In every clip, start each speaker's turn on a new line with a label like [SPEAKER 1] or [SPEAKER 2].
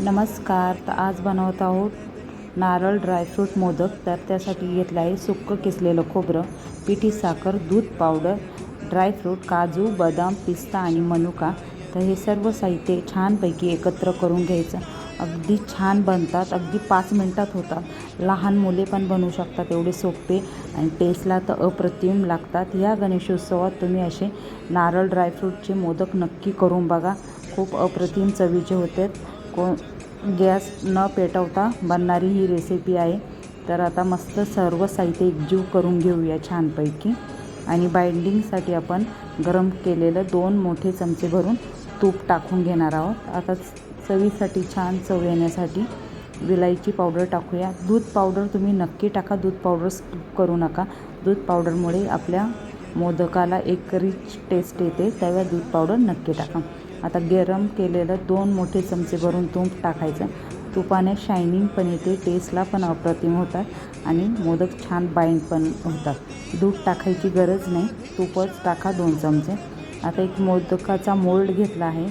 [SPEAKER 1] नमस्कार तर आज बनवत आहोत नारळ ड्रायफ्रूट मोदक. तर त्यासाठी घेतलं आहे सुक्क किसलेलं खोबरं पिठी साखर दूध पावडर ड्रायफ्रूट काजू बदाम पिस्ता आणि मनुका. तर हे सर्व साहित्य छानपैकी एकत्र करून घ्यायचं. अगदी छान बनतात अगदी पाच मिनटात होतात. लहान मुले पण बनवू शकतात एवढे सोपे आणि टेस्टला तर अप्रतिम लागतात. या गणेशोत्सवात तुम्ही असे नारळ ड्रायफ्रूटचे मोदक नक्की करून बघा. खूप अप्रतिम चवीचे होते. को गॅस न पेटवता बनणारी ही रेसिपी आहे. तर आता मस्त सर्व साहित्य एकजीव करून घेऊया छानपैकी. आणि बाइंडिंगसाठी आपण गरम केलेलं दोन मोठे चमचे भरून तूप टाकून घेणार आहोत. आता चवीसाठी छान चव येण्यासाठी विलायची पावडर टाकूया. दूध पावडर तुम्ही नक्की टाका. दूध पावडर स्किप करू नका. दूध पावडरमुळे आपल्या मोदकाला एक रिच टेस्ट येते. त्यावेळेला दूध पावडर नक्की टाका. आता गरम केलेलं दोन मोठे चमचे भरून तूप टाकायचं. तुपाने शायनिंग पण येते टेस्टला पण अप्रतिम होतात आणि मोदक छान बाईंड पण होतात. दूध टाकायची गरज नाही तूपच टाका दोन चमचे. आता एक मोदकाचा मोल्ड घेतला आहे.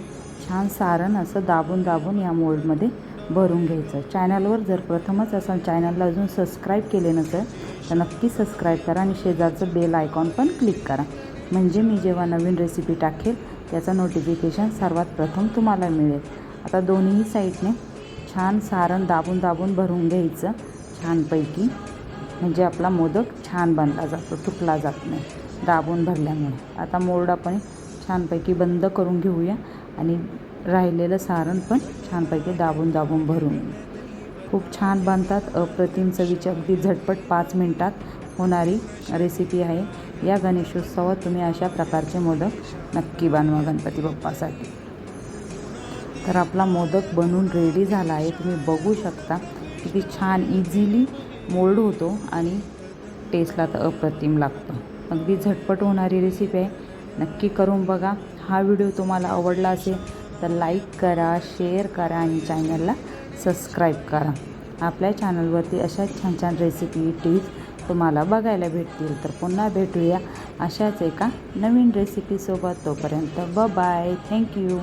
[SPEAKER 1] छान सारण असं दाबून दाबून या मोल्डमध्ये भरून घ्यायचं. चॅनलवर जर प्रथमच असाल चॅनलला अजून सबस्क्राईब केले नसेल तर नक्की सबस्क्राईब करा आणि शेजारचं बेल आयकॉन पण क्लिक करा. म्हणजे मी जेव्हा नवीन रेसिपी टाकेल त्याचं नोटिफिकेशन सर्वात प्रथम तुम्हाला मिळेल. आता दोन्ही साईडने छान सारण दाबून दाबून भरून घ्यायचं. छानपैकी. म्हणजे आपला मोदक छान बनला जातो तुटला जात नाही दाबून भरल्यामुळे. आता मोल्ड आपण छानपैकी बंद करून घेऊया आणि राहिलेलं सारण पण छानपैकी दाबून दाबून भरून खूप छान बनतात अप्रतिम चवीच्या अगदी झटपट पाच मिनटात. होणारी रेसिपी आहे. या गणेशोत्सवात तुम्ही अशा प्रकारचे मोदक नक्की बनवा गणपती बाप्पासाठी. तर आपला मोदक बनवून रेडी झाला आहे. तुम्ही बघू शकता किती छान इझिली मोल्ड होतो आणि टेस्टला तर अप्रतिम लागतो. अगदी झटपट होणारी रेसिपी आहे. नक्की करून बघा. हा व्हिडिओ तुम्हाला आवडला असेल तर लाईक करा शेअर करा आणि चॅनलला सबस्क्राईब करा. आपल्या चॅनलवरती अशाच छान छान रेसिपी टिप्स तुम्हाला बघायला भेटतील तर पुन्हा भेटूया अशाच एका नवीन रेसिपीसोबत तोपर्यंत ब बाय थँक्यू